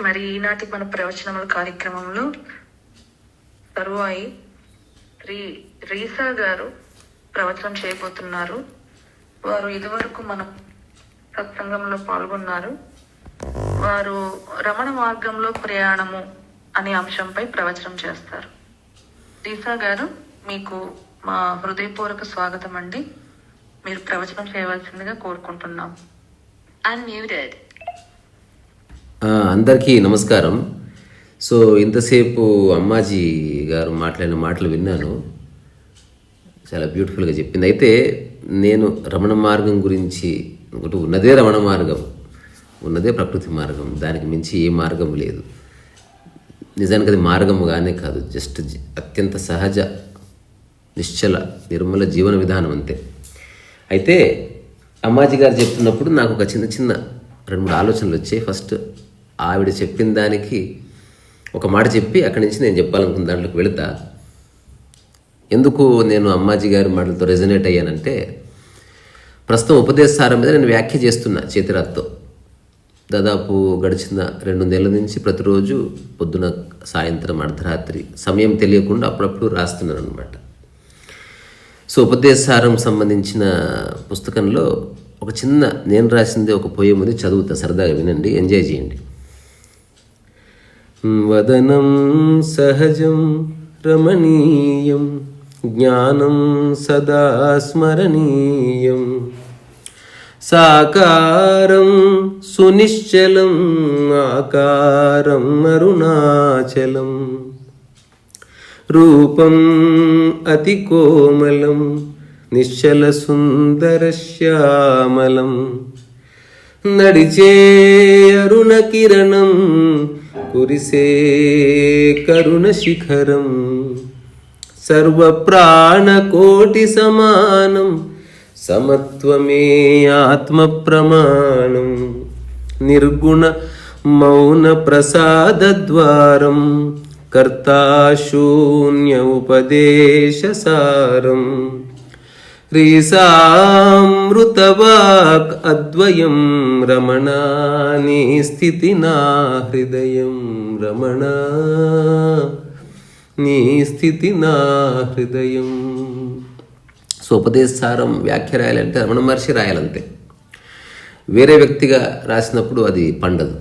మరి ఈనాటి మన ప్రవచనముల కార్యక్రమంలో తరువాయి శ్రీ రీసా గారు ప్రవచనం చేయబోతున్నారు. వారు ఇదివరకు మన సత్సంగంలో పాల్గొన్నారు. వారు రమణ మార్గంలో ప్రయాణము అనే అంశంపై ప్రవచనం చేస్తారు. రీసా గారు మీకు మా హృదయపూర్వక స్వాగతం అండి మీరు ప్రవచనం చేయవలసిందిగా కోరుకుంటున్నాం. అన్మ్యూటెడ్ అందరికీ నమస్కారం. సో ఇంతసేపు అమ్మాజీ గారు మాట్లాడిన మాటలు విన్నాను. చాలా బ్యూటిఫుల్గా చెప్పింది. అయితే నేను రమణ మార్గం గురించి ఒకటి ఉన్నదే రమణ మార్గం. ఉన్నదే ప్రకృతి మార్గం. దానికి మించి ఏ మార్గం లేదు. నిజానికి అది మార్గముగానే కాదు. జస్ట్ అత్యంత సహజ నిశ్చల నిర్మల జీవన విధానం అంతే. అయితే అమ్మాజీ గారు చెప్తున్నప్పుడు నాకు ఒక చిన్న చిన్న రెండు మూడు ఆలోచనలు వచ్చాయి. ఫస్ట్ ఆవిడ చెప్పిన దానికి ఒక మాట చెప్పి అక్కడి నుంచి నేను చెప్పాలనుకున్న దాంట్లోకి వెళుతా. ఎందుకు నేను అమ్మాజీ గారి మాటలతో రెజనేట్ అయ్యానంటే ప్రస్తుతం ఉపదేశారం మీద నేను వ్యాఖ్య చేస్తున్నా చేతిరాత్తో. దాదాపు గడిచిన రెండు నెలల నుంచి ప్రతిరోజు పొద్దున సాయంత్రం అర్ధరాత్రి సమయం తెలియకుండా అప్పుడప్పుడు రాస్తున్నాను అనమాట సో ఉపదేశారం సంబంధించిన పుస్తకంలో ఒక చిన్న నేను రాసింది ఒక పోయం ఉంది చదువుతా సరదాగా వినండి ఎంజాయ్ చేయండి. വദനം സഹജം രമണീയം ജ്ഞാനം സദാ സ്മരണീയം. സാകാരം സുനിശ്ചലം ആകാരം അരുണാചലം. രൂപം അതികോമലം നിശ്ചലസുന്ദരശ്യാമലം നടിച്ചേ അരുണകിരണം శ్యామలం కురిసే కరుణ శిఖరం సర్వ ప్రాణకోటి సమానం సమత్వమే ఆత్మ ప్రమాణం నిర్గుణ మౌన ప్రసాద ద్వారం కర్తాశూన్య ఉపదేశసారం హ్రీసామృతవాక్ అద్వయం రమణాని స్థితి నా హృదయం రమణ నీ స్థితి నా హృదయం. సో ఉపదేశారం వ్యాఖ్య రాయాలంటే రమణ మహర్షి రాయాలంతే. వేరే వ్యక్తిగా రాసినప్పుడు అది పండదు.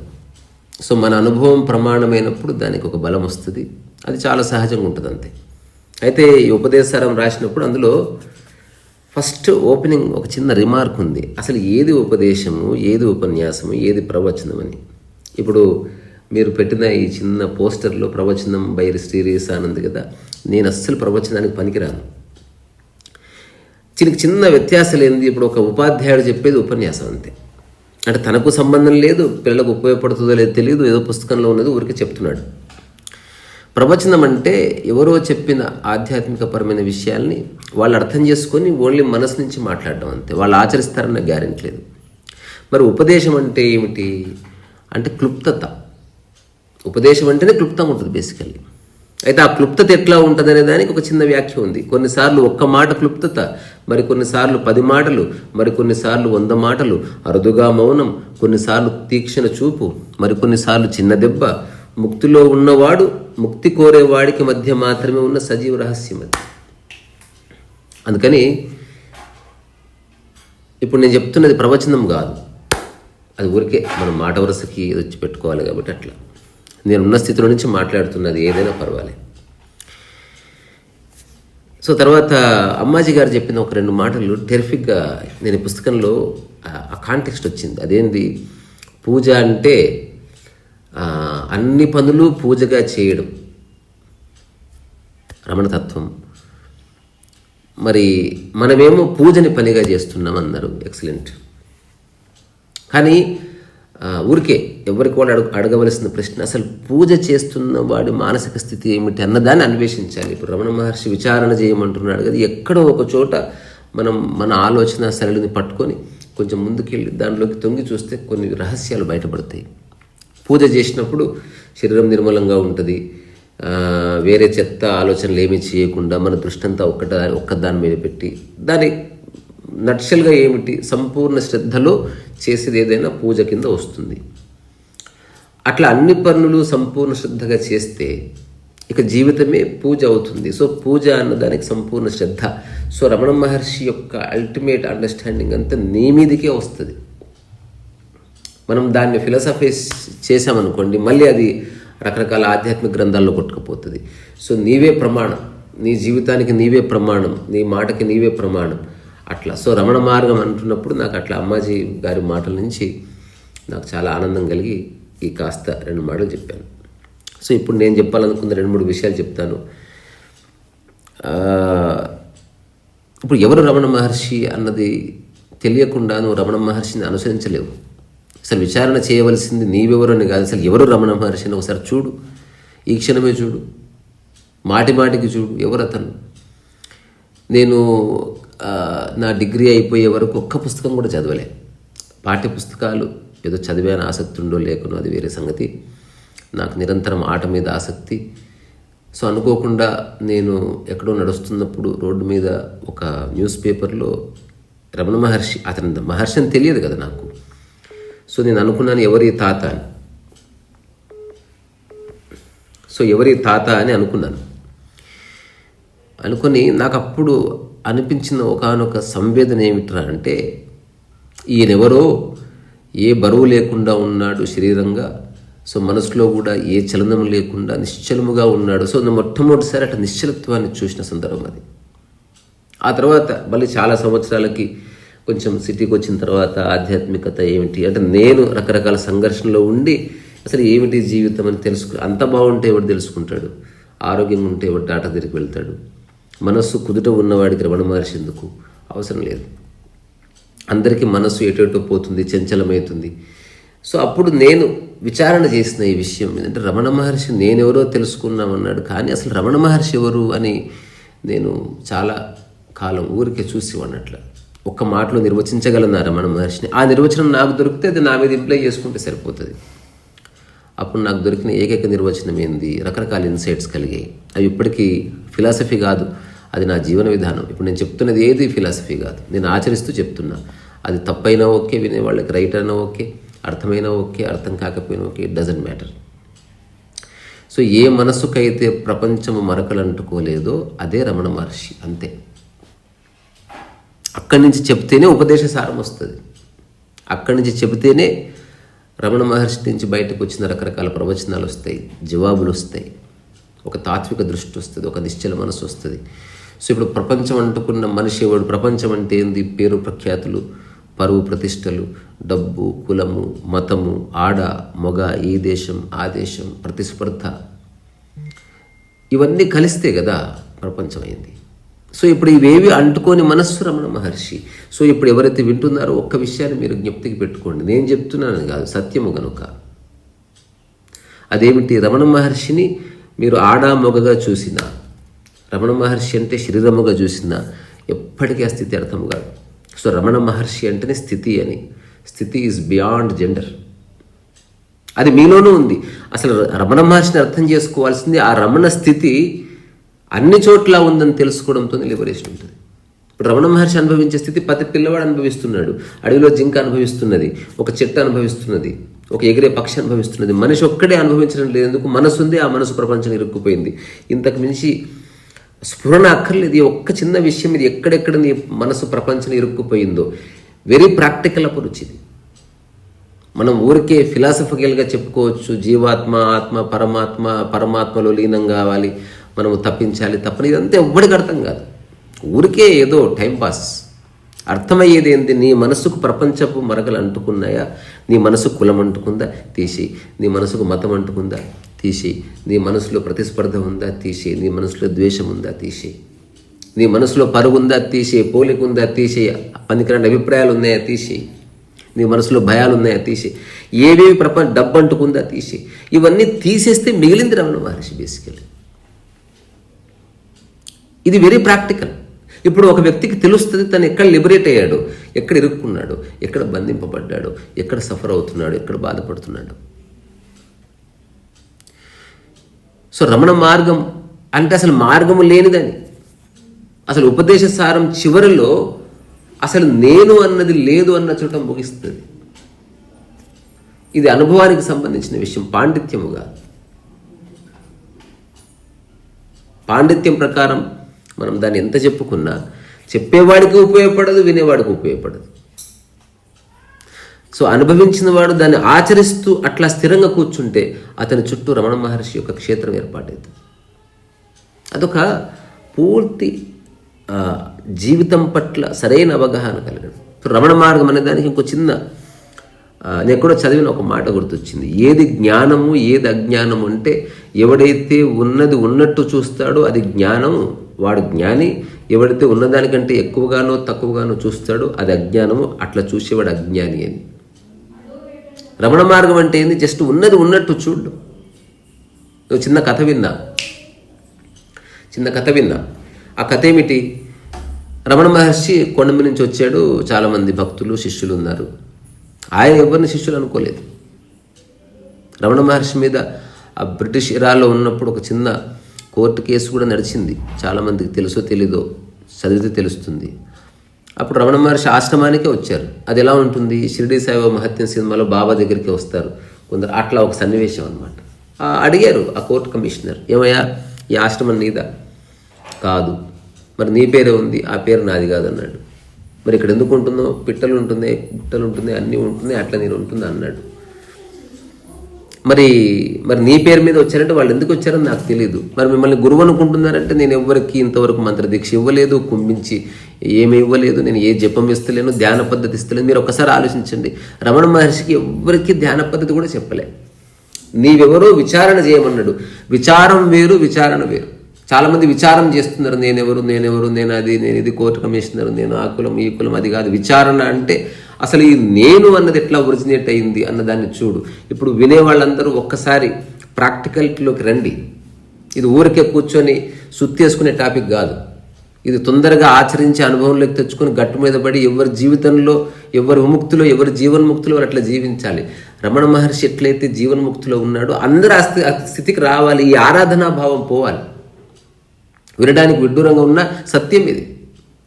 సో మన అనుభవం ప్రమాణమైనప్పుడు దానికి ఒక బలం వస్తుంది. అది చాలా సహజంగా ఉంటుంది అంతే అయితే ఈ ఉపదేశారం రాసినప్పుడు అందులో ఫస్ట్ ఓపెనింగ్ ఒక చిన్న రిమార్క్ ఉంది. అసలు ఏది ఉపదేశము ఏది ఉపన్యాసము ఏది ప్రవచనం అని ఇప్పుడు మీరు పెట్టిన ఈ చిన్న పోస్టర్లో ప్రవచనం బై శ్రీరేస్ ఆనంద్ కదా నేను అస్సలు ప్రవచనానికి పనికిరాను. చిన్న చిన్న వ్యత్యాసాలు ఏంది ఇప్పుడు ఒక ఉపాధ్యాయుడు చెప్పేది ఉపన్యాసం అంతే. అంటే తనకు సంబంధం లేదు పిల్లలకు ఉపయోగపడుతుందో లేదో తెలియదు ఏదో పుస్తకంలో ఉన్నది ఊరికే చెప్తున్నాడు. ప్రవచనం అంటే ఎవరో చెప్పిన ఆధ్యాత్మికపరమైన విషయాల్ని వాళ్ళు అర్థం చేసుకొని ఓన్లీ మనసు నుంచి మాట్లాడడం అంతే. వాళ్ళు ఆచరిస్తారన్న గ్యారెంటీ లేదు. మరి ఉపదేశం అంటే ఏమిటి? అంటే క్లుప్తత. ఉపదేశం అంటేనే క్లుప్తంగా ఉంటుంది బేసికల్లీ. అయితే ఆ క్లుప్తత ఎట్లా ఉంటుంది అనే దానికి ఒక చిన్న వ్యాఖ్య ఉంది. కొన్నిసార్లు ఒక్క మాట క్లుప్తత మరి కొన్నిసార్లు పది మాటలు మరి కొన్నిసార్లు వంద మాటలు అరుదుగా మౌనం కొన్నిసార్లు తీక్షణ చూపు మరి కొన్నిసార్లు చిన్న దెబ్బ ముక్తిలో ఉన్నవాడు ముక్తి కోరేవాడికి మధ్య మాత్రమే ఉన్న సజీవ రహస్యం అది. అందుకని ఇప్పుడు నేను చెప్తున్నది ప్రవచనం కాదు. అది ఊరికే మనం మాట వరుసకి వచ్చి పెట్టుకోవాలి కాబట్టి అట్లా. నేను ఉన్న స్థితిలో నుంచి మాట్లాడుతున్నది ఏదైనా పర్వాలేదు. సో తర్వాత అమ్మాజీ గారు చెప్పిన ఒక రెండు మాటలు టెరిఫిక్గా నేను పుస్తకంలో ఆ- కాంటెక్స్ట్ వచ్చింది. అదేంది? పూజ అంటే అన్ని పనులు పూజగా చేయడం. రమణతత్వం మరి మనమేమో పూజని పనిగా చేస్తున్నాం అన్నారు ఎక్సలెంట్ కానీ ఊరికే ఎవరికి వాళ్ళు అడుగు అడగవలసిన ప్రశ్న అసలు పూజ చేస్తున్న వాడి మానసిక స్థితి ఏమిటి అన్నదాన్ని అన్వేషించాలి. ఇప్పుడు రమణ మహర్షి విచారణ చేయమంటున్నాడు కదా ఎక్కడో ఒక చోట మనం మన ఆలోచన సరళిని పట్టుకొని కొంచెం ముందుకెళ్ళి దాంట్లోకి తొంగి చూస్తే కొన్ని రహస్యాలు బయటపడతాయి. పూజ చేసినప్పుడు శరీరం నిర్మలంగా ఉంటుంది. వేరే చెత్త ఆలోచనలు ఏమీ చేయకుండా మన దృష్టి అంతా ఒక్కట ఒక్క దాని మీద పెట్టి దాని నట్షల్గా ఏమిటి? సంపూర్ణ శ్రద్ధలో చేసేది ఏదైనా పూజ కింద వస్తుంది. అట్లా అన్ని పనులు సంపూర్ణ శ్రద్ధగా చేస్తే ఇక జీవితమే పూజ అవుతుంది. సో పూజ అన్న దానికి సంపూర్ణ శ్రద్ధ. సో రమణ మహర్షి యొక్క అల్టిమేట్ అండర్స్టాండింగ్ అంతా నీ మీదకే వస్తుంది. మనం దాన్ని ఫిలసఫీ చేసామనుకోండి మళ్ళీ అది రకరకాల ఆధ్యాత్మిక గ్రంథాల్లో కొట్టుకుపోతుంది. సో నీవే ప్రమాణం. నీ జీవితానికి నీవే ప్రమాణం. నీ మాటకి నీవే ప్రమాణం. అట్లా. సో రమణ మార్గం అంటున్నప్పుడు నాకు అట్లా అమ్మాజీ గారి మాటల నుంచి నాకు చాలా ఆనందం కలిగి ఈ కాస్త రెండు మాటలు చెప్పాను. సో ఇప్పుడు నేను చెప్పాలనుకున్న రెండు మూడు విషయాలు చెప్తాను. ఇప్పుడు ఎవరు రమణ మహర్షి అన్నది తెలియకుండా నువ్వు రమణ మహర్షిని అనుసరించలేవు. అసలు విచారణ చేయవలసింది నీవెవరని కాదు. అసలు ఎవరు రమణ మహర్షి అని ఒకసారి చూడు. ఈ క్షణమే చూడు. మాటి మాటికి చూడు. ఎవరు అతను? నేను నా డిగ్రీ అయిపోయే వరకు ఒక్క పుస్తకం కూడా చదవలే. పాఠ్య పుస్తకాలు ఏదో చదివాను ఆసక్తి ఉండో లేకునో అది వేరే సంగతి. నాకు నిరంతరం ఆట మీద ఆసక్తి. సో అనుకోకుండా నేను ఎక్కడో నడుస్తున్నప్పుడు రోడ్డు మీద ఒక న్యూస్ పేపర్లో రమణ మహర్షి అతని మహర్షి అని తెలియదు కదా నాకు. సో నేను అనుకున్నాను ఎవరి తాత అని. సో ఎవరి తాత అని అనుకున్నాను. అనుకొని నాకు అప్పుడు అనిపించిన ఒకనొక సంవేదన ఏమిట్రా అంటే ఈయనెవరో ఏ బరువు లేకుండా ఉన్నాడు శరీరంగా సో మనసులో కూడా ఏ చలనం లేకుండా నిశ్చలముగా ఉన్నాడు. సో నేను మొట్టమొదటిసారి అట్లా నిశ్చలత్వాన్ని చూసిన సందర్భం అది. ఆ తర్వాత మళ్ళీ చాలా సంవత్సరాలకి కొంచెం సిటీకి వచ్చిన తర్వాత ఆధ్యాత్మికత ఏమిటి? అంటే నేను రకరకాల సంఘర్షణలో ఉండి అసలు ఏమిటి జీవితం అని తెలుసుకు అంత బాగుంటే ఎవడు తెలుసుకుంటాడు? ఆరోగ్యంగా ఉంటే ఎవడు డాక్టర్ దగ్గరికి వెళ్తాడు? మనస్సు కుదుట ఉన్నవాడికి రమణ మహర్షి ఎందుకు? అవసరం లేదు. అందరికీ మనస్సు ఎటెటో పోతుంది చంచలమవుతుంది. సో అప్పుడు నేను విచారణ చేసిన ఈ విషయం ఏంటంటే రమణ మహర్షి నేనెవరో తెలుసుకున్నామన్నాడు. కానీ అసలు రమణ మహర్షి ఎవరు అని నేను చాలా కాలం ఊరికే చూసి అన్నట్ల ఒక్క మాటలో నిర్వచించగలన్నారు రమణ మహర్షిని? ఆ నిర్వచనం నాకు దొరికితే అది నా మీద ఇంప్లై చేసుకుంటే సరిపోతుంది. అప్పుడు నాకు దొరికిన ఏకైక నిర్వచనం ఏంది? రకరకాల ఇన్సైట్స్ కలిగాయి అవి ఇప్పటికీ ఫిలాసఫీ కాదు. అది నా జీవన విధానం. ఇప్పుడు నేను చెప్తున్నది ఏది ఫిలాసఫీ కాదు. నేను ఆచరిస్తూ చెప్తున్నా. అది తప్పైనా ఓకే వినే వాళ్ళకి రైట్ అయినా ఓకే అర్థమైనా ఓకే అర్థం కాకపోయినా okay it doesn't matter so ఏ మనసుకైతే ప్రపంచము మరకలు అంటుకోలేదో అదే రమణ మహర్షి. అంతే. అక్కడి నుంచి చెప్తేనే ఉపదేశ సారం వస్తుంది. అక్కడి నుంచి చెబితేనే రమణ మహర్షి నుంచి బయటకు వచ్చిన రకరకాల ప్రవచనాలు వస్తాయి జవాబులు వస్తాయి. ఒక తాత్విక దృష్టి వస్తుంది ఒక నిశ్చల మనసు వస్తుంది. సో ఇప్పుడు ప్రపంచం అంటుకున్న మనిషి ఎవడు? ప్రపంచం అంటే ఏంది? పేరు ప్రఖ్యాతులు పరువు ప్రతిష్టలు డబ్బు కులము మతము ఆడ మొగ ఈ దేశం ఆ దేశం ప్రతిస్పర్ధ. ఇవన్నీ కలిస్తే కదా ప్రపంచం అయింది. సో ఇప్పుడు ఇవేవి అంటుకొని మనస్సు రమణ మహర్షి. సో ఇప్పుడు ఎవరైతే వింటున్నారో ఒక్క విషయాన్ని మీరు జ్ఞప్తికి పెట్టుకోండి. నేను చెప్తున్నాను కాదు సత్యము గనుక. అదేమిటి? రమణ మహర్షిని మీరు ఆడా మొగగా చూసినా రమణ మహర్షి అంటే శరీరముగా చూసినా ఎప్పటికీ ఆ స్థితి అర్థం కాదు. సో రమణ మహర్షి అంటేనే స్థితి అని. స్థితి ఈజ్ బియాండ్ జెండర్ అది మీలోనూ ఉంది. అసలు రమణ మహర్షిని అర్థం చేసుకోవాల్సింది ఆ రమణ స్థితి అన్ని చోట్ల ఉందని తెలుసుకోవడంతో లిబరేషన్ ఉంటుంది. ఇప్పుడు రమణ మహర్షి అనుభవించే స్థితి ప్రతి పిల్లవాడు అనుభవిస్తున్నాడు. అడవిలో జింక అనుభవిస్తున్నది ఒక చెట్టు అనుభవిస్తున్నది ఒక ఎగిరే పక్షి అనుభవిస్తున్నది. మనిషి ఒక్కడే అనుభవించడం లేదు ఎందుకు మనసు ఉంది ఆ మనసు ప్రపంచం ఇరుక్కుపోయింది. ఇంతకు మించి స్ఫురణ అక్కర్లేదు. ఒక్క చిన్న విషయం ఇది ఎక్కడెక్కడ నీ మనసు ప్రపంచం ఇరుక్కుపోయిందో. వెరీ ప్రాక్టికల్ అప్రోచ్ ఇది మనం ఊరికే ఫిలాసఫికల్గా చెప్పుకోవచ్చు. జీవాత్మ ఆత్మ పరమాత్మ పరమాత్మలో లీనం కావాలి. మనము తప్పించాలి తప్పని ఇదంతా ఎవ్వడికి అర్థం కాదు. ఊరికే ఏదో టైంపాస్ అర్థమయ్యేది ఏంటి నీ మనసుకు ప్రపంచపు మరకలు అంటుకున్నాయా? నీ మనసు కులం అంటుకుందా? తీసి. నీ మనసుకు మతం అంటుకుందా? తీసి. నీ మనసులో ప్రతిస్పర్ధ ఉందా? తీసి. నీ మనసులో ద్వేషం ఉందా? తీసి. నీ మనసులో పరుగు ఉందా? తీసే. పోలిక ఉందా? తీసే. పనికిరాని అభిప్రాయాలు ఉన్నాయా? తీసి. నీ మనసులో భయాలు ఉన్నాయా? తీసి. ఏవేవి ప్రపంచ డబ్బు అంటుకుందా? తీసి. ఇవన్నీ తీసేస్తే మిగిలింది రమణ మహర్షి బేసికలీ ఇది వెరీ ప్రాక్టికల్ ఇప్పుడు ఒక వ్యక్తికి తెలుస్తుంది తను ఎక్కడ లిబరేట్ అయ్యాడు ఎక్కడ ఇరుక్కున్నాడు ఎక్కడ బంధింపబడ్డాడు ఎక్కడ సఫర్ అవుతున్నాడు ఎక్కడ బాధపడుతున్నాడు. సో రమణ మార్గం అంటే అసలు మార్గము లేనిదని. అసలు ఉపదేశ సారం చివరిలో అసలు నేను అన్నది లేదు అన్న చోట ముగిస్తుంది. ఇది అనుభవానికి సంబంధించిన విషయం పాండిత్యముగా. పాండిత్యం ప్రకారం మనం దాన్ని ఎంత చెప్పుకున్నా చెప్పేవాడికి ఉపయోగపడదు వినేవాడికి ఉపయోగపడదు. సో అనుభవించిన వాడు దాన్ని ఆచరిస్తూ అట్లా స్థిరంగా కూర్చుంటే అతని చుట్టూ రమణ మహర్షి యొక్క క్షేత్రం ఏర్పాటైంది అదొక పూర్తి జీవితం పట్ల సరైన అవగాహన కలగడం రమణ మార్గం అనే దానికి ఇంకో చిన్న నేను కూడా చదివిన ఒక మాట గుర్తొచ్చింది. ఏది జ్ఞానము ఏది అజ్ఞానము అంటే ఎవడైతే ఉన్నది ఉన్నట్టు చూస్తాడో అది జ్ఞానం వాడు జ్ఞాని ఎవడైతే ఉన్నదానికంటే ఎక్కువగానో తక్కువగానో చూస్తాడో అది అజ్ఞానము. అట్లా చూసేవాడు అజ్ఞాని అని. రమణ మార్గం అంటే ఏంది? జస్ట్ ఉన్నది ఉన్నట్టు చూడు. ఓ చిన్న కథ విన్నా. చిన్న కథ విన్నా. ఆ కథ ఏమిటి? రమణ మహర్షి కొండ నుంచి వచ్చాడు. చాలామంది భక్తులు శిష్యులు ఉన్నారు. ఆయన ఎవరిని శిష్యులు అనుకోలేదు. రమణ మహర్షి మీద ఆ బ్రిటిష్ ఇరాలో ఉన్నప్పుడు ఒక చిన్న కోర్టు కేసు కూడా నడిచింది. చాలామందికి తెలుసో తెలీదో చదివితే తెలుస్తుంది. అప్పుడు రమణ మహర్షి ఆశ్రమానికే వచ్చారు. అది ఎలా ఉంటుంది? షిరిడి సాయిబాబా మహత్యం సినిమాలో బాబా దగ్గరికి వస్తారు. కొందరు అట్లా ఒక సన్నివేశం అనమాట అడిగారు ఆ కోర్టు కమిషనర్ ఏమయ్యా ఈ ఆశ్రమం నీదా? కాదు. మరి నీ పేరే ఉంది? ఆ పేరు నాది కాదు అన్నాడు. మరి ఇక్కడ ఎందుకు ఉంటుందో? పిట్టలు ఉంటుంది గుట్టలు ఉంటుంది అన్నీ ఉంటుంది అట్లా నేను ఉంటుంది? అన్నాడు. మరి మరి నీ పేరు మీద వచ్చారంటే వాళ్ళు ఎందుకు వచ్చారని నాకు తెలియదు మరి మిమ్మల్ని గురువు అనుకుంటున్నారంటే నేను ఎవరికి ఇంతవరకు మంత్రదీక్ష ఇవ్వలేదు కుంభించి ఏమి ఇవ్వలేదు నేను ఏ జపం ఇస్తలేను ధ్యాన పద్ధతి ఇస్తలేను. మీరు ఒకసారి ఆలోచించండి. రమణ మహర్షికి ఎవరికి ధ్యాన పద్ధతి కూడా చెప్పలే. నీవెవరో విచారణ చేయమన్నాడు. విచారం వేరు విచారణ వేరు. చాలామంది విచారం చేస్తున్నారు. నేనెవరు నేనెవరు నేను అది నేను ఇది కోర్టు కమిషనర్ నేను ఆ కులం ఈ కులం అది కాదు. విచారణ అంటే అసలు ఈ నేను అన్నది ఎట్లా ఒరిజినేట్ అయింది అన్న దాన్ని చూడు. ఇప్పుడు వినే వాళ్ళందరూ ఒక్కసారి ప్రాక్టికల్టీలోకి రండి. ఇది ఊరికే కూర్చొని సుత్తేసుకునే టాపిక్ కాదు. ఇది తొందరగా ఆచరించి అనుభవంలోకి తెచ్చుకొని గట్టు మీద పడి ఎవరి జీవితంలో ఎవరి విముక్తిలో ఎవరి జీవన్ముక్తిలో వారు అట్లా జీవించాలి. రమణ మహర్షి ఎట్లయితే జీవన్ముక్తిలో ఉన్నాడో అందరూ ఆ స్థి- ఆ స్థితికి రావాలి ఈ ఆరాధనా భావం పోవాలి. వినడానికి విడ్డూరంగా ఉన్న సత్యం ఇది.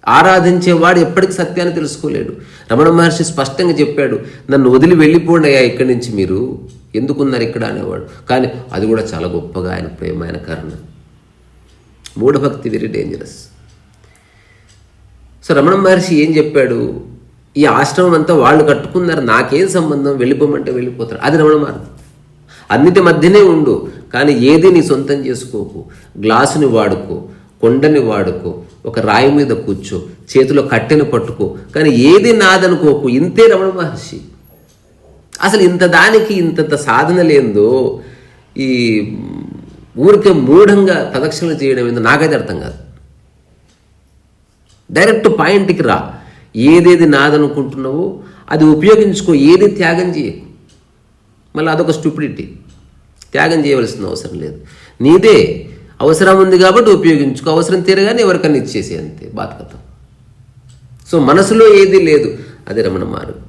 ఆరాధించేవాడు ఎప్పటికీ సత్యాన్ని తెలుసుకోలేడు. రమణ మహర్షి స్పష్టంగా చెప్పాడు నన్ను వదిలి వెళ్ళిపోండి అయ్యా ఇక్కడి నుంచి మీరు. ఎందుకున్నారు ఇక్కడ? అనేవాడు. కానీ అది కూడా చాలా గొప్పగా ఆయన ప్రేమ ఆయన మూఢభక్తి very dangerous so Ramana Maharshi ఏం చెప్పాడు? ఈ ఆశ్రమం అంతా వాళ్ళు కట్టుకున్నారు నాకేం సంబంధం? వెళ్ళిపోమంటే వెళ్ళిపోతారు. అది రమణ మార్గం అన్నిటి మధ్యనే ఉండు కానీ ఏది నీ సొంతం చేసుకోకు. గ్లాసుని వాడుకో కొండని వాడుకో ఒక రాయి మీద కూర్చో చేతిలో కట్టెను పట్టుకో కానీ ఏది నాదనుకోకు ఇంతే రమణ మహర్షి. అసలు ఇంత దానికి ఇంతంత సాధన లేదో ఈ ఊరికే మూఢంగా ప్రదక్షిణలు చేయడం ఏందో నాకైతే అర్థం కాదు. డైరెక్ట్ పాయింట్కి రా. ఏదేది నాదనుకుంటున్నావో అది ఉపయోగించుకో ఏది త్యాగం చేయకు. మళ్ళీ అదొక స్టూపిడిటీ. త్యాగం చేయవలసిన అవసరం లేదు. నీదే అవసరం ఉంది కాబట్టి ఉపయోగించుకో అవసరం తీరగానే ఎవరికన్నా ఇచ్చేసి అంతే బాధకతం సో మనసులో ఏది లేదు అది రమణ మార్గం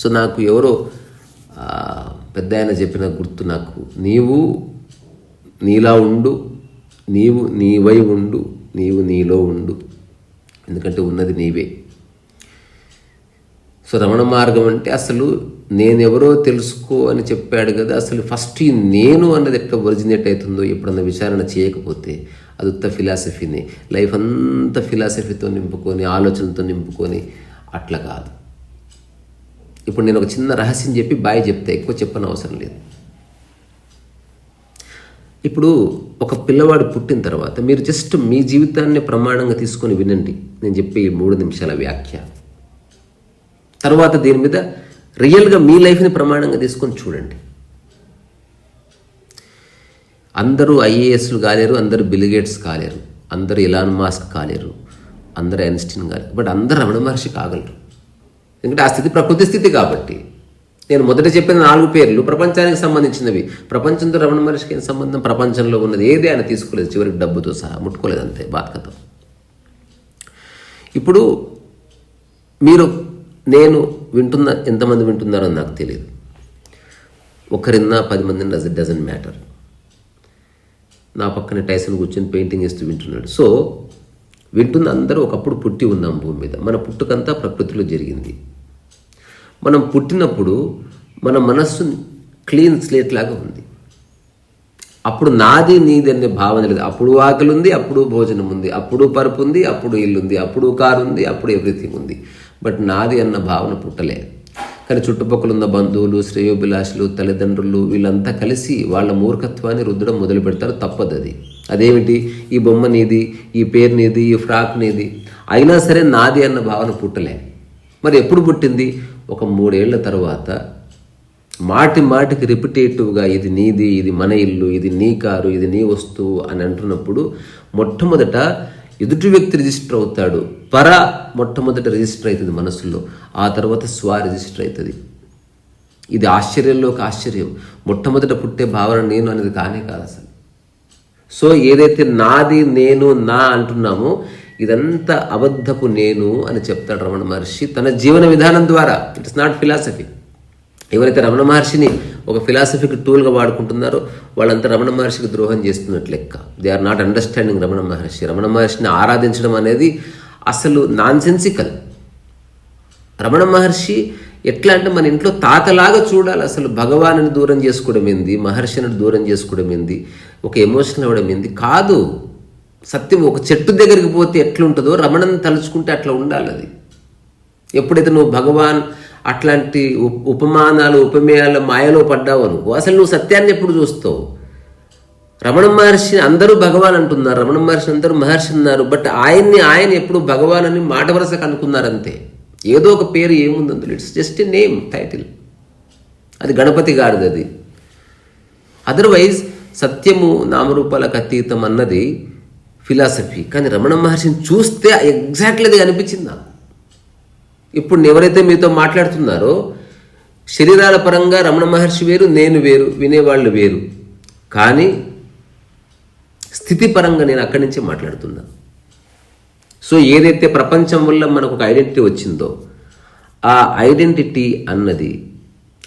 సో నాకు ఎవరో పెద్ద ఆయన చెప్పిన గుర్తు నాకు. నీవు నీలా ఉండు నీవు నీవై ఉండు నీవు నీలో ఉండు. ఎందుకంటే ఉన్నది నీవే. సో రమణ మార్గం అంటే అసలు నేనెవరో తెలుసుకో అని చెప్పాడు కదా అసలు ఫస్ట్ ఈ నేను అన్నది ఎట్లా ఒరిజినేట్ అవుతుందో ఎప్పుడన్నా విచారణ చేయకపోతే అది ఉత్త ఫిలాసఫీని లైఫ్ అంతా ఫిలాసఫీతో నింపుకొని ఆలోచనతో నింపుకొని అట్లా కాదు. ఇప్పుడు నేను ఒక చిన్న రహస్యం చెప్పి బాయ్ చెప్తే ఎక్కువ చెప్పని అవసరం లేదు. ఇప్పుడు ఒక పిల్లవాడు పుట్టిన తర్వాత మీరు జస్ట్ మీ జీవితాన్ని ప్రమాణంగా తీసుకొని వినండి. నేను చెప్పే ఈ మూడు నిమిషాల వ్యాఖ్య. తర్వాత దీని మీద రియల్గా మీ లైఫ్ని ప్రమాణంగా తీసుకొని చూడండి. అందరూ ఐఏఎస్లు కాలేరు అందరూ బిలిగేట్స్ కాలేరు అందరూ ఇలాన్ మాస్క్ కాలేరు అందరూ ఐన్స్టీన్ కాలేరు. బట్ అందరూ రమణ మహర్షి కాగలరు. ఎందుకంటే ఆ స్థితి ప్రకృతి స్థితి కాబట్టి. నేను మొదట చెప్పిన నాలుగు పేర్లు ప్రపంచానికి సంబంధించినవి. ప్రపంచంతో రమణ మహర్షికి ఏం సంబంధం? ప్రపంచంలో ఉన్నది ఏది? ఆయన తీసుకోలేదు. చివరికి డబ్బుతో సహా ముట్టుకోలేదు అంతే బాధకథం ఇప్పుడు మీరు నేను వింటున్న ఎంతమంది వింటున్నారో నాకు తెలియదు. ఒకరిన్నా పది మందిని డజన్ డజన్ మ్యాటర్ నా పక్కన టైసన్ కూర్చొని పెయింటింగ్ వేస్తూ వింటున్నాడు. సో వింటున్న అందరూ ఒకప్పుడు పుట్టి ఉన్నాం భూమి మీద. మన పుట్టుకంతా ప్రకృతిలో జరిగింది. మనం పుట్టినప్పుడు మన మనస్సు క్లీన్ స్లేట్ లాగా ఉంది. అప్పుడు నాది నీది అనే భావన లేదు. అప్పుడు ఆకలి ఉంది అప్పుడు భోజనం ఉంది. అప్పుడు పరుపు ఉంది అప్పుడు ఇల్లు ఉంది. అప్పుడు కారు ఉంది అప్పుడు ఎవ్రీథింగ్ ఉంది. బట్ నాది అన్న భావన పుట్టలే కానీ చుట్టుపక్కల ఉన్న బంధువులు శ్రేయోభిలాషులు తల్లిదండ్రులు వీళ్ళంతా కలిసి వాళ్ళ మూర్ఖత్వాన్ని రుద్దడం మొదలు పెడతారు. తప్పదు అది. అదేమిటి? ఈ బొమ్మ నీది ఈ పేరు నీది ఈ ఫ్రాక్ నీది. అయినా సరే నాది అన్న భావన పుట్టలే. మరి ఎప్పుడు పుట్టింది? ఒక మూడేళ్ళ తర్వాత. మాటి మాటికి రిపిటేటివ్గా ఇది నీది ఇది మన ఇల్లు ఇది నీ కారు ఇది నీ వస్తువు అని అంటున్నప్పుడు మొట్టమొదట ఎదుటి వ్యక్తి రిజిస్టర్ అవుతాడు. పర మొట్టమొదట రిజిస్టర్ అవుతుంది మనసులో ఆ తర్వాత స్వ రిజిస్టర్ అవుతుంది. ఇది ఆశ్చర్యంలో ఒక ఆశ్చర్యం. మొట్టమొదట పుట్టే భావన నేను అనేది కానే కాదు అసలు. సో ఏదైతే నాది నేను నా అంటున్నామో ఇదంతా అబద్ధపు నేను అని చెప్తాడు రమణ మహర్షి తన జీవన విధానం ద్వారా. ఇట్స్ నాట్ ఫిలాసఫీ ఎవరైతే రమణ మహర్షిని ఒక ఫిలాసఫీకి టూల్గా వాడుకుంటున్నారో వాళ్ళంతా రమణ మహర్షికి ద్రోహం చేస్తున్నట్లు లెక్క. They are not understanding Ramana Maharshi. Ramana మహర్షిని ఆరాధించడం అనేది అసలు నాన్సెన్సికల్. రమణ మహర్షి ఎట్లా అంటే మన ఇంట్లో తాతలాగా చూడాలి అసలు భగవాను దూరం చేసుకోవడం ఏంది మహర్షిని దూరం చేసుకోవడం ఏంది ఒక ఎమోషనల్ అవ్వడం ఏంది? కాదు. సత్యం ఒక చెట్టు దగ్గరికి పోతే ఎట్లుంటుందో రమణని తలుచుకుంటే అట్లా ఉండాలి అది. ఎప్పుడైతే నువ్వు భగవాన్ అట్లాంటి ఉపమానాలు ఉపమేయాల మాయలో పడ్డావు అనుకో అసలు నువ్వు సత్యాన్ని ఎప్పుడు చూస్తావు? రమణ మహర్షి అందరూ భగవాన్ అంటున్నారు రమణ మహర్షి అందరూ మహర్షి అన్నారు బట్ ఆయన్ని ఆయన ఎప్పుడు భగవాన్ అని మాట వరుసకు అనుకున్నారంతే. ఏదో ఒక పేరు ఏముంది అందులో? It's just a name title అది గణపతి గారిది అది. అదర్వైజ్ సత్యము నామరూపాలకు అతీతం అన్నది ఫిలాసఫీ కానీ రమణ మహర్షిని చూస్తే ఎగ్జాక్ట్లీ అది అనిపించింది నాకు. ఇప్పుడు ఎవరైతే మీతో మాట్లాడుతున్నారో శరీరాల పరంగా రమణ మహర్షి వేరు నేను వేరు వినేవాళ్ళు వేరు. కానీ స్థితి పరంగా నేను అక్కడి నుంచే మాట్లాడుతున్నాను సో ఏదైతే ప్రపంచం వల్ల మనకు ఒక ఐడెంటిటీ వచ్చిందో ఆ ఐడెంటిటీ అన్నది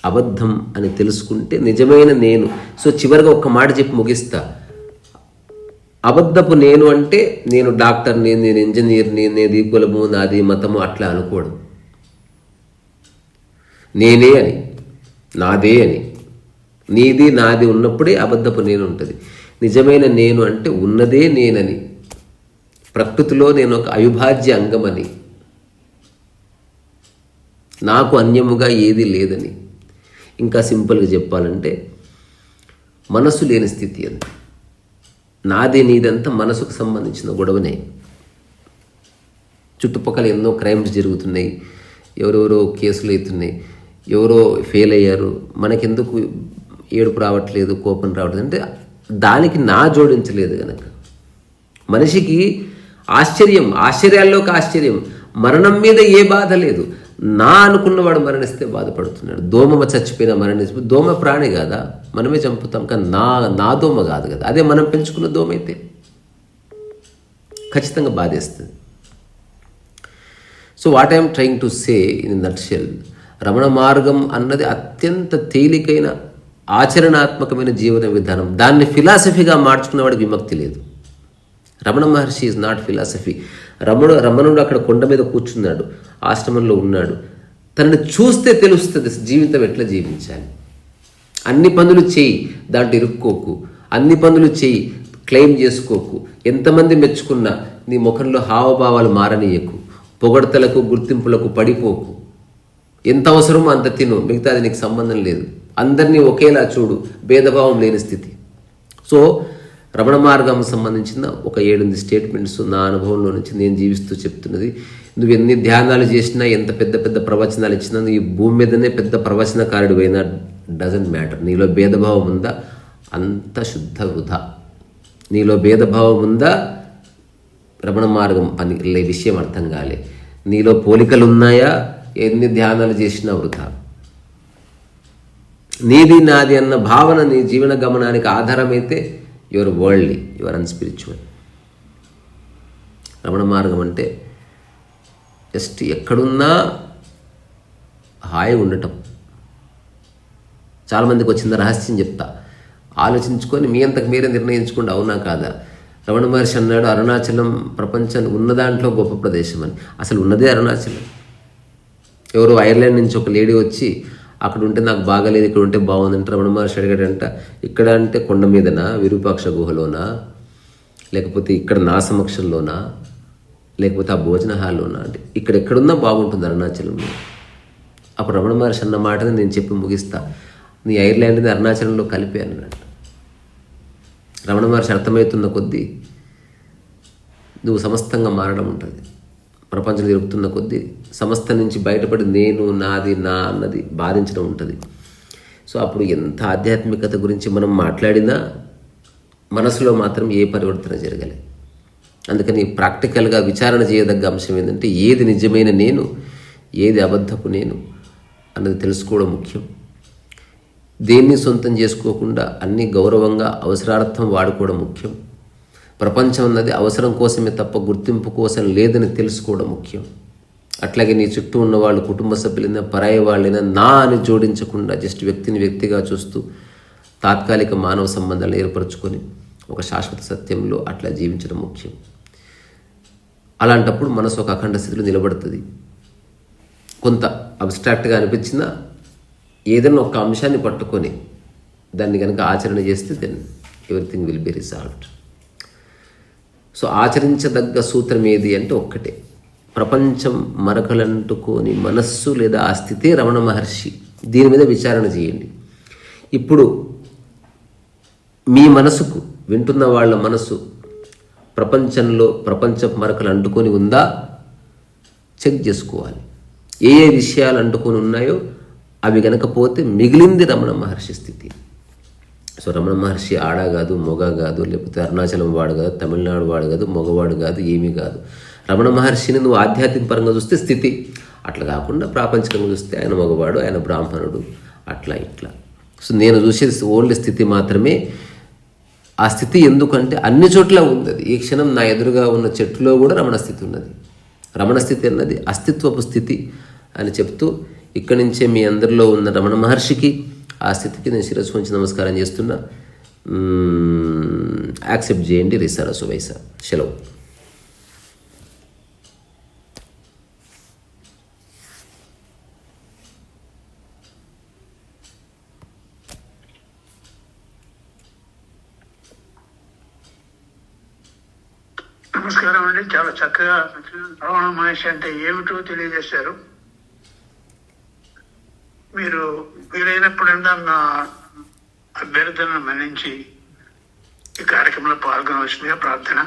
అబద్ధం అని తెలుసుకుంటే నిజమైన నేను. సో చివరిగా ఒక్క మాట చెప్పి ముగిస్తా. అబద్ధపు నేను అంటే నేను డాక్టర్ని నేను ఇంజనీర్ని నేది కులము నాది మతము అట్లా అనుకోవడం. నేనే అని నాదే అని నీది నాది ఉన్నప్పుడే అబద్ధపు నేను ఉంటుంది. నిజమైన నేను అంటే ఉన్నదే నేనని. ప్రకృతిలో నేను ఒక అవిభాజ్య అంగమని. నాకు అన్యముగా ఏది లేదని. ఇంకా సింపుల్గా చెప్పాలంటే మనసు లేని స్థితి అది. నాది నీదంతా మనసుకు సంబంధించిన గొడవనే. చుట్టుపక్కల ఎన్నో క్రైమ్స్ జరుగుతున్నాయి. ఎవరెవరో కేసులు అవుతున్నాయి. ఎవరో ఫెయిల్ అయ్యారు. మనకెందుకు ఏడుపు రావట్లేదు కోపం రావట్లేదు అంటే దానికి నా జోడించలేదు కనుక మనిషికి ఆశ్చర్యం ఆశ్చర్యాల్లోకి ఆశ్చర్యం. మరణం మీద ఏ బాధ లేదు. నా అనుకున్నవాడు మరణిస్తే బాధపడుతున్నాడు. దోమ చచ్చిపోయిన మరణిస్తే దోమ ప్రాణి కాదా? మనమే చంపుతాం కానీ నా నా దోమ కాదు కదా. అదే మనం పెంచుకున్న దోమ అయితే. ఖచ్చితంగా బాధేస్తుంది. So what I'm trying to say in nutshell Ramana మార్గం అన్నది అత్యంత తేలికైన ఆచరణాత్మకమైన జీవన విధానం. దాన్ని ఫిలాసఫీగా మార్చుకున్నవాడికి విముక్తి లేదు. Ramana Maharshi is not philosophy Ramana రమణుడు అక్కడ కొండ మీద కూర్చున్నాడు. ఆశ్రమంలో ఉన్నాడు. తనని చూస్తే తెలుస్తుంది జీవితం ఎట్లా జీవించాలి. అన్ని పనులు చేయి దాంట్లో ఇరుక్కోకు. అన్ని పనులు చేయి క్లెయిమ్ చేసుకోకు. ఎంతమంది మెచ్చుకున్నా నీ ముఖంలో హావభావాలు మారనీయకు. పొగడతలకు గుర్తింపులకు పడిపోకు. ఎంత అవసరమో అంత తిను. మిగతాది నీకు సంబంధం లేదు. అందరినీ ఒకేలా చూడు. భేదభావం లేని స్థితి. సో రమణ మార్గం సంబంధించిన ఒక ఏడెనిమిది స్టేట్మెంట్స్ నా అనుభవంలో నుంచి నేను జీవిస్తూ చెప్తున్నది. నువ్వు ఎన్ని ధ్యానాలు చేసినా ఎంత పెద్ద పెద్ద ప్రవచనాలు ఇచ్చినా నువ్వు ఈ భూమి మీదనే పెద్ద ప్రవచనకారుడు అయినా డజంట్ మ్యాటర్ నీలో భేదభావం ఉందా? అంత శుద్ధ వృధా. నీలో భేదభావం ఉందా? రమణ మార్గం పని లే విషయం అర్థం కాలే. నీలో పోలికలు ఉన్నాయా? ఎన్ని ధ్యానాలు చేసినా వృధా. నీది నాది అన్న భావన నీ జీవన గమనానికి ఆధారమైతే your worldly your unspiritual Ramana మార్గం అంటే జస్ట్ ఎక్కడున్నా హాయి ఉండటం. చాలామందికి వచ్చిన రహస్యం చెప్తా. ఆలోచించుకొని మీ అంతకు మీరే నిర్ణయించుకోండి అవునా కాదా? రమణ మహర్షి అన్నాడు అరుణాచలం ప్రపంచం ఉన్న దాంట్లో గొప్ప ప్రదేశం అని. అసలు ఉన్నదే అరుణాచలం. ఎవరు ఐర్లాండ్ నుంచి ఒక లేడీ వచ్చి అక్కడ ఉంటే నాకు బాగాలేదు ఇక్కడ ఉంటే బాగుందంట రమణ మహర్షి అడిగాడంట ఇక్కడ అంటే కొండ మీదనా విరూపాక్ష గుహలోనా? లేకపోతే ఇక్కడ నా సమక్షంలోనా? లేకపోతే ఆ భోజన హాల్లోనా? అంటే ఇక్కడ ఎక్కడున్నా బాగుంటుంది అరుణాచలంలో. అప్పుడు రమణ మహర్షి అన్న మాటని నేను చెప్పి ముగిస్తా. నీ ఐర్లాండ్ని అరుణాచలంలో కలిపి అన్నాడు. రమణ మహర్షి అర్థమవుతున్న కొద్దీ నువ్వు సమస్తంగా మారడం ఉంటుంది. ప్రపంచం తిరుగుతున్న కొద్దీ సంస్థ నుంచి బయటపడి నేను నాది నా అన్నది బాధించడం ఉంటుంది. సో అప్పుడు ఎంత ఆధ్యాత్మికత గురించి మనం మాట్లాడినా మనసులో మాత్రం ఏ పరివర్తన జరగలేదు అందుకని ప్రాక్టికల్గా విచారణ చేయదగ్గ అంశం ఏంటంటే ఏది నిజమైన నేను ఏది అబద్ధపు నేను అన్నది తెలుసుకోవడం ముఖ్యం. దేన్ని సొంతం చేసుకోకుండా అన్ని గౌరవంగా అవసరార్థం వాడుకోవడం ముఖ్యం. ప్రపంచం అన్నది అవసరం కోసమే తప్ప గుర్తింపు కోసం లేదని తెలుసుకోవడం ముఖ్యం. అట్లాగే నీ చుట్టూ ఉన్న వాళ్ళు కుటుంబ సభ్యులైనా పరాయి వాళ్ళైనా నా అని జోడించకుండా జస్ట్ వ్యక్తిని వ్యక్తిగా చూస్తూ తాత్కాలిక మానవ సంబంధాలను ఏర్పరచుకొని ఒక శాశ్వత సత్యంలో అట్లా జీవించడం ముఖ్యం. అలాంటప్పుడు మనసు ఒక అఖండ స్థితిలో నిలబడుతుంది. కొంత అబ్స్ట్రాక్ట్గా అనిపించినా ఏదైనా ఒక అంశాన్ని పట్టుకొని దాన్ని కనుక ఆచరణ చేస్తే then everything will be resolved so ఆచరించదగ్గ సూత్రం ఏది అంటే ఒక్కటే. ప్రపంచం మరకలంటుకోని మనస్సు లేదా ఆ స్థితే రమణ మహర్షి. దీని మీద విచారణ చేయండి. ఇప్పుడు మీ మనసుకు వింటున్న వాళ్ళ మనసు ప్రపంచంలో ప్రపంచ మరకలు అంటుకొని ఉందా? చెక్ చేసుకోవాలి. ఏ ఏ విషయాలు అంటుకొని ఉన్నాయో అవి గనకపోతే మిగిలింది రమణ మహర్షి స్థితి. సో రమణ మహర్షి ఆడ కాదు మొగ కాదు లేకపోతే అరుణాచలం వాడు కాదు తమిళనాడు వాడు కాదు మగవాడు కాదు ఏమీ కాదు. రమణ మహర్షిని నువ్వు ఆధ్యాత్మిక పరంగా చూస్తే స్థితి. అట్లా కాకుండా ప్రాపంచికంగా చూస్తే ఆయన మగవాడు ఆయన బ్రాహ్మణుడు అట్లా ఇట్లా. సో నేను చూసేది ఓన్లీ స్థితి మాత్రమే. ఆ స్థితి ఎందుకంటే అన్ని చోట్ల ఉంది అది ఈ క్షణం నా ఎదురుగా ఉన్న చెట్టులో కూడా రమణ స్థితి ఉన్నది. రమణ స్థితి అన్నది అస్తిత్వపు స్థితి అని చెప్తూ ఇక్కడి నుంచే మీ అందరిలో ఉన్న రమణ మహర్షికి ఆ స్థితికి నేను శిరస్సు ఉంచి నమస్కారం చేస్తున్నా. యాక్సెప్ట్ చేయండి రిసారా సువైసా సెలవు నమస్కారం అండి. చాలా చక్కగా రమణ మహర్షి అంటే ఏమిటో తెలియజేశారు. మీరు వీలైనప్పుడన్నా నా అభ్యర్థనను మన్నించి ఈ కార్యక్రమంలో పాల్గొనవలసిందిగా ప్రార్థన.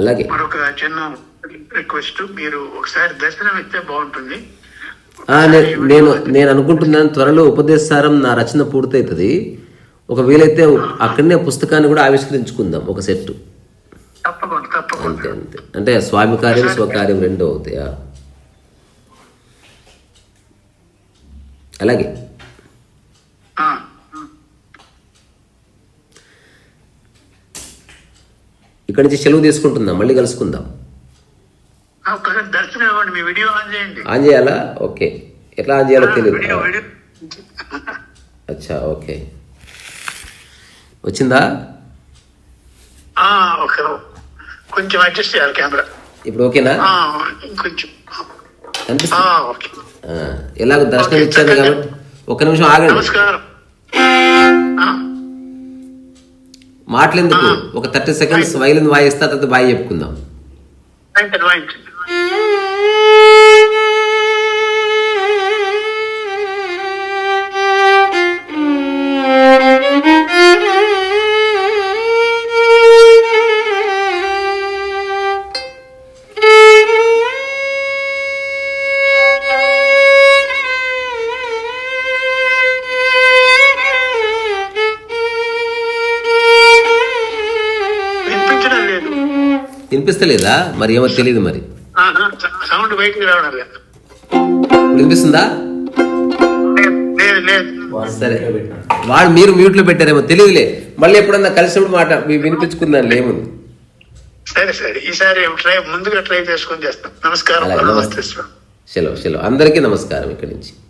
అలాగే. మరొక చిన్న రిక్వెస్ట్ మీరు ఒకసారి దర్శనం ఇస్తే బాగుంటుంది. నేను నేను అనుకుంటున్నాను త్వరలో ఉపదేశారం నా రచన పూర్తవుతుంది ఒక వీలైతే అక్కడనే పుస్తకాన్ని కూడా ఆవిష్కరించుకుందాం ఒక సెట్ తప్పకుండా తప్పకుండా అంతే. అంతే అంటే స్వామి కార్యం స్వకార్యం రెండో అవుతాయా? అలాగే. ఇక్కడి నుంచి సెలవు తీసుకుంటుందాం? మళ్ళీ కలుసుకుందాం. ఆన్ చేయండి. ఆన్ చేయాలా? ఓకే. ఎట్లా ఆన్ చేయాలో తెలియదు అచ్చా ఓకే. వచ్చిందా? ఒక కొంచెం అడ్జస్ట్ చేయాలి కెమెరా. ఇప్పుడు ఓకేనా? ఆ, ఎలాగో దర్శనం ఇచ్చాను చక్కగా. కాబట్టి ఒక్క నిమిషం ఆగండి. నమస్కారం. మాటలెందుకు? ఒక థర్టీ సెకండ్స్ వైలిన్ వాయిస్తా తర్వాత బాయ్ చెప్పుకుందాం. వినిపిస్తలేదా? మరి ఏమో తెలియదు మరి. ఆహా, సౌండ్ బయటికి రావడం వినిపిస్తుందా? లేదు లేదు సరే. వాడు మీరు మ్యూట్లో పెట్టారేమో తెలియదులే మళ్ళీ ఎప్పుడన్నా కలిసినప్పుడు మాట వినిపించుకుందాం ఏముంది సరే సరే. ఈసారి ట్రై ముందుగా ట్రై చేసుకొని చేస్తాం. నమస్కారం. సెలవు సెలవు అందరికీ నమస్కారం ఇక్కడి నుంచి.